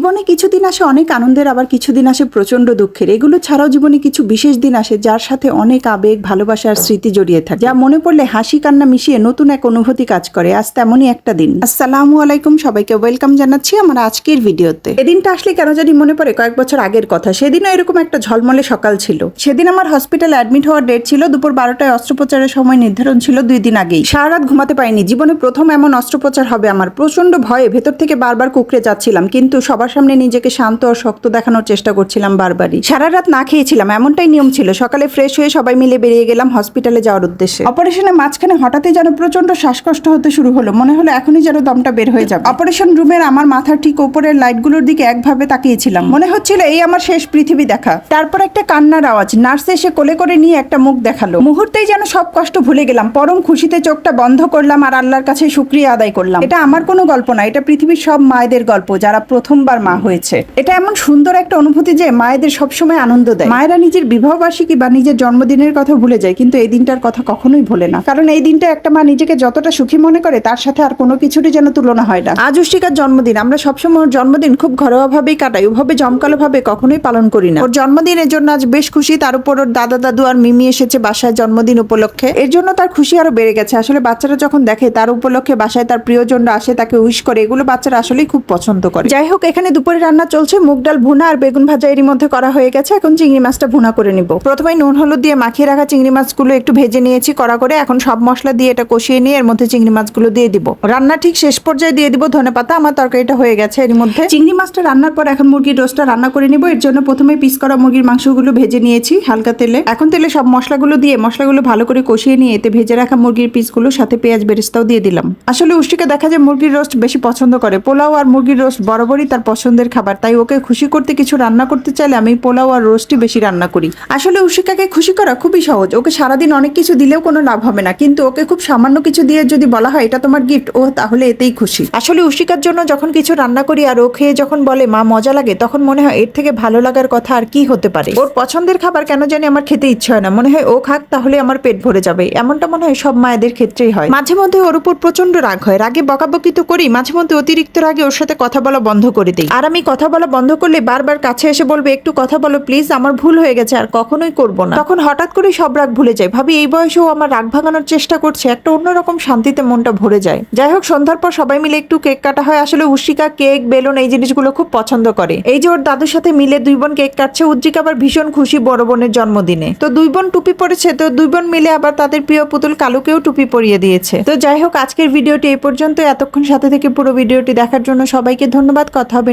জীবনে কিছুদিন আসে অনেক আনন্দের, আবার কিছুদিন আসে প্রচণ্ড দুঃখের। এগুলো ছাড়াও জীবনে কিছু বিশেষ দিন আসে যার সাথে অনেক আবেগ ভালোবাসার স্মৃতি জড়িয়ে থাকে। যা মনে পড়লে হাসি কান্না মিশিয়ে নতুন এক অনুভূতি কাজ করে। আজ তেমনই একটা দিন। আসসালামু আলাইকুম সবাইকে। ওয়েলকাম জানাচ্ছি আমার আজকের ভিডিওতে। এদিনটা আসলে কেন জানি মনে পড়ে কয়েক বছর আগের কথা। সেদিনও এরকম একটা ঝলমলে সকাল ছিল। সেদিন আমার হসপিটালে অ্যাডমিট হওয়ার ডেট ছিল। দুপুর বারোটায় অস্ত্রোপচারের সময় নির্ধারণ ছিল দুই দিন আগেই। সারা রাত ঘুমাতে পারিনি। জীবনে প্রথম এমন অস্ত্রোপচার হবে আমার। প্রচণ্ড ভয়ে ভেতর থেকে বারবার কুকড়ে যাচ্ছিলাম। কিন্তু সবার সামনে নিজেকে শান্ত ও শক্ত দেখানোর চেষ্টা করছিলাম বারবারই। সারা রাত না খেয়েছিলাম, এমনটাই নিয়ম ছিল। সকালে ফ্রেশ হয়ে সবাই মিলে বেরিয়ে গেলাম হসপিটালে যাওয়ার উদ্দেশ্যে। অপারেশনের মাঝখানে হঠাৎই যেন প্রচণ্ড শ্বাসকষ্ট হতে শুরু হলো। মনে হলো এখনই যেন দমটা বের হয়ে যাবে। অপারেশন রুমের আমার মাথার ঠিক উপরের লাইটগুলোর দিকে একভাবে তাকিয়েছিলাম। মনে হচ্ছিল এই আমার শেষ পৃথিবী দেখা। তারপর একটা কান্নার আওয়াজ। নার্স এসে কোলে করে নিয়ে একটা মুখ দেখাল। মুহূর্তেই যেন সব কষ্ট ভুলে গেলাম। পরম খুশিতে চোখটা বন্ধ করলাম আর আল্লাহর কাছে শুক্রিয়া আদায় করলাম। এটা আমার কোনো গল্প না, এটা পৃথিবীর সব মায়েদের গল্প যারা প্রথমবার মা হয়েছে। এটা এমন সুন্দর একটা অনুভূতি যে মায়েদের সবসময় আনন্দ দেয়। মায়েরা নিজের বিবাহবার্ষিকী বা নিজের জন্মদিনের কথা ভুলে যায়, কিন্তু এই দিনটার কথা কখনোই ভোলে না। কারণ এই দিনটা একটা মা নিজেকে যতটা সুখী মনে করে, তার সাথে আর কোনো কিছুরই যেন তুলনা হয় না। আজ উষ্টিকার জন্মদিন। আমরা সবসময় ওর জন্মদিন খুব ঘরোয়া ভাবেই কাটাই। ওভাবে জমকালো ভাবে কখনোই পালন করি না। ওর জন্মদিনের জন্য আজ বেশ খুশি। তার উপর ওর দাদা দাদু আর মিমি এসেছে বাসায় জন্মদিন উপলক্ষে। এর জন্য তার খুশি আরও বেড়ে গেছে। আসলে বাচ্চারা যখন দেখে, তার উপলক্ষে বাসায় তার প্রিয়জনরা আসে, তাকে উইশ করে, এগুলো বাচ্চারা আসলেই খুব পছন্দ করে। যাই হোক, এখানে দুপুরে রান্না চলছে। মুগ ডাল, ভুনা আর বেগুন ভাজা এরই মধ্যে করা হয়ে গেছে। এখন চিংড়ি মাছটা ভুনা করে নিব। প্রথমে নুন, হলুদ দিয়ে মাখিয়ে রাখা চিংড়ি মাছগুলো একটু ভেজে নিয়েছি কড়া করে। এখন সব মশলা দিয়ে এটা কষিয়ে নিয়ে এর মধ্যে চিংড়ি মাছগুলো দিয়ে দিব। রান্না ঠিক শেষ পর্যায়ে দিয়ে দিব ধনে পাতা। আমার তরকারিটা হয়ে গেছে এর মধ্যে। চিংড়ি মাছটা রান্নার পর এখন মুরগির রোস্টটা রান্না করে নিব। এর জন্য প্রথমে পিস করা মুরগির মাংসগুলো ভেজে নিয়েছি হালকা তেলে। এখন তেলে সব মশলাগুলো দিয়ে মশলাগুলো ভালো করে কষিয়ে নিয়ে এতে ভেজে রাখা মুরগির পিসগুলো, সাথে পেঁয়াজ বেরেস্তাও দিয়ে দিলাম। আসলে উষ্টিকে দেখা যায় মুরগির রোস্ট বেশি পছন্দ করে। পোলাও আর মুরগির রোস্ট বরাবরই তার পছন্দের খাবার, তাই ওকে খুশি করতে কিছু রান্না করতে চাইলে আমি পোলাও আর রোস্টই বেশি রান্না করি। আসলে উশিকাকে খুশি করা খুবই সহজ। ওকে সারাদিন অনেক কিছু দিলেও কোনো লাভ হবে না। কিন্তু ওকে খুব সামান্য কিছু দিয়ে যদি বলা হয়, এটা তোমার গিফট ও তাহলে এতেই খুশি। আসলে উশিকার জন্য যখন কিছু রান্না করি আর ও খেয়ে যখন বলে, মা, মজা লাগে, তখন মনে হয় এর থেকে ভালো লাগার কথা আর কি হতে পারে? ওর পছন্দের খাবার কেন জানি আমার খেতে ইচ্ছে হয় না। মনে হয় ও খাক, তাহলে আমার পেট ভরে যাবে। এমনটা মনে হয় সব মায়েদের ক্ষেত্রেই হয়। মাঝে মধ্যে ওর উপর প্রচণ্ড রাগ হয়। রাগে বকাবকি তো করি, মাঝে মধ্যে অতিরিক্ত রাগে ওর সাথে কথা বলা বন্ধ করে দিই। আর আমি কথা বলা বন্ধ করলে বারবার কাছে এসে বলবে, একটু কথা বলো প্লিজ, আমার ভুল হয়ে গেছে, আর কখনোই করব না। তখন হঠাৎ করে সব রাগ ভুলে যায়। ভাবি, এই বয়সেও আমার রাগ ভাঙানোর চেষ্টা করছে, একটা অন্যরকম শান্তিতে মনটা ভরে যায়। যাই হোক, সন্ধ্যার পর সবাই মিলে একটু কেক কাটা হয়। আসলে উশিকা, কেক, বেলুন এই জিনিসগুলো খুব পছন্দ করে। এই যে ওর দাদুর সাথে মিলে দুই বোন কেক কাটছে, উজ্জিকা আবার ভীষণ খুশি বড় বোনের জন্মদিনে। তো দুই বোন টুপি পরেছে, তো দুই বোন মিলে আবার তাদের প্রিয় পুতুল কালুকেও টুপি পরিয়ে দিয়েছে। তো যাই হোক, আজকের ভিডিওটি এই পর্যন্ত এতক্ষণ সাথে থেকে পুরো ভিডিওটি দেখার জন্য সবাইকে ধন্যবাদ। কথা হবে